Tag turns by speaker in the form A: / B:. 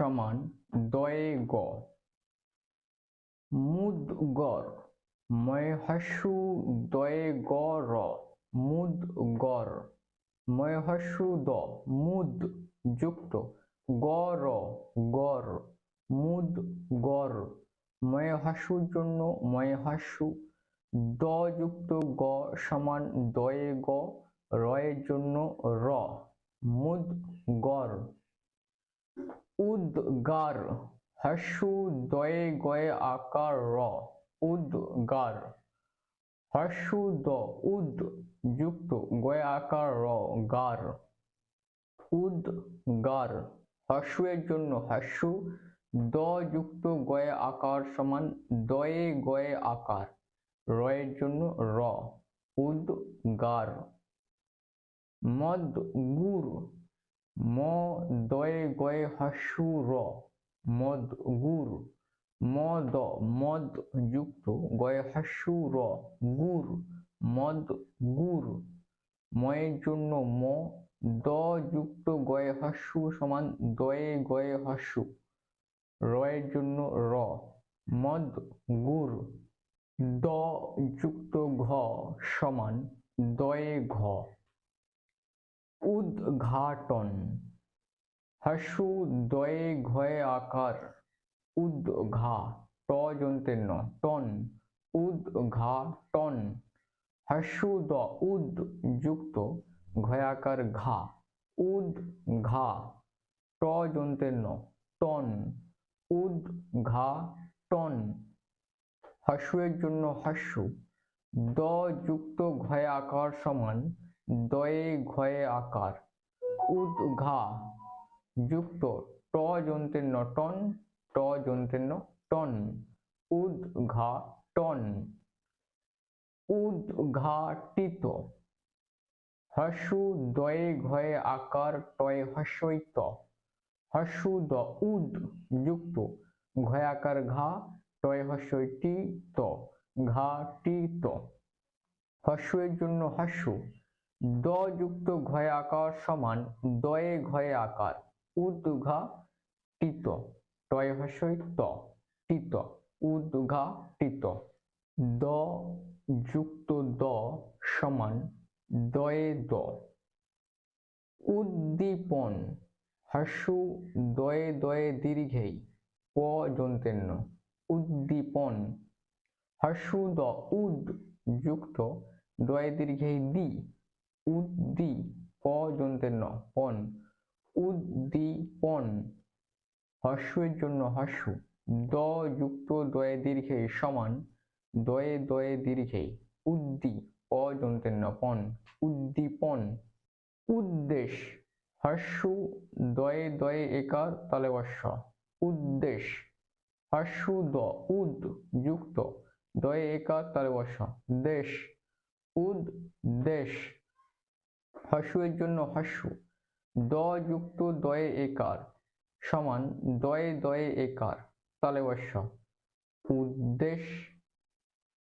A: সমান দয়ে গ। মুদগর ময় হাসু দয়ে গ র। মুদগর ময় হাসু দ। মুদ যুক্ত। গর গর মুদ গর। ময় হাসুর জন্য ময় হাসু দ যুক্ত গ সমান দয়ে গ, রয়ের জন্য র। মুদ গর উদ্গার, হাসু দয়ে গয়ে আকার র, উদ্গার, হাসু দ, উদ যুক্ত গয়ে আকার র, গার, উদ্গার হাসু এর জন্য হাসু, দ যুক্ত গয়ে আকার সমান দয়ে গয়ে আকার, রয়ের জন্য র, উদ্গার, মদ গুর ম দয়ে গয়ে হাসু র মদ গুর ম দ মদ যুক্ত, গয়ে হাসু র গুর, মদ গুর। ময়ের জন্য ম, দ যুক্ত, গয়ে হাসু সমান দয়ে গয়ে হাসু। রয়ের জন্য র, মদ গুর। দ যুক্ত ঘ সমান দয়ে ঘ। উদ্ঘাটন। হাসু দয়ে ঘয়ে আকার, উদ ঘা ট যন্ত্রের টন উদ্ঘাটন হাসু দ, উদ যুক্ত ঘয়াকার ঘা, উদ ঘা ট যন্ত্রের টন, উদ ঘা টন, হাসুয়ের জন্য হাস্যু দ যুক্ত ঘয়ে আকার সমান, দয়ে ঘয়ে আকার উদ্ঘা যুক্ত ট যন্ত্রের ন টন, ট যন্ত্রের ন টন। উদ্ঘা টন উদ্ঘাটিত। হাসু দয়ে ঘয়ে আকার টয় হস্যইত হাসু দ উদ যুক্ত। ঘয় আকার ঘা টয় হস্যইটি ত ঘাটিত। হস্যের জন্য হাস্যু। দ যুক্ত ঘয় আকার সমান দয়ে ঘয়ে আকার। উদ্ঘা টিত টয় হস্যই ত টিত দ যুক্ত দ সমান দয়ে দ উদ্দীপন হাস্যু দয়ে দয়ে দীর্ঘেই প যন্ত্রের ন উদ্দীপন হাস্যু দ উদ যুক্ত দয়ে দীর্ঘেই দি। উদ্দি প যন্ত্রের ন পন উদ্দীপন হাস্যের জন্য হাস্যু। দ যুক্ত দয়ে দীর্ঘে সমান দয়ে দয়ে দীর্ঘে উদ্দি প যন্ত্রের ন উদ্দীপন, উদ্দেশ, হাস্যু দয়ে দয়ে একার তালে বর্ষ উদ্দেশ, হাস্যু, দ, উদ যুক্ত দয়ে একার তালে বর্ষ দেশ উদ দেশ হাস্যের জন্য হাস্যু। দ যুক্ত দয়ে একার সমান দয়ে দয়ে একার। তালে বর্ষ উদ্দেশ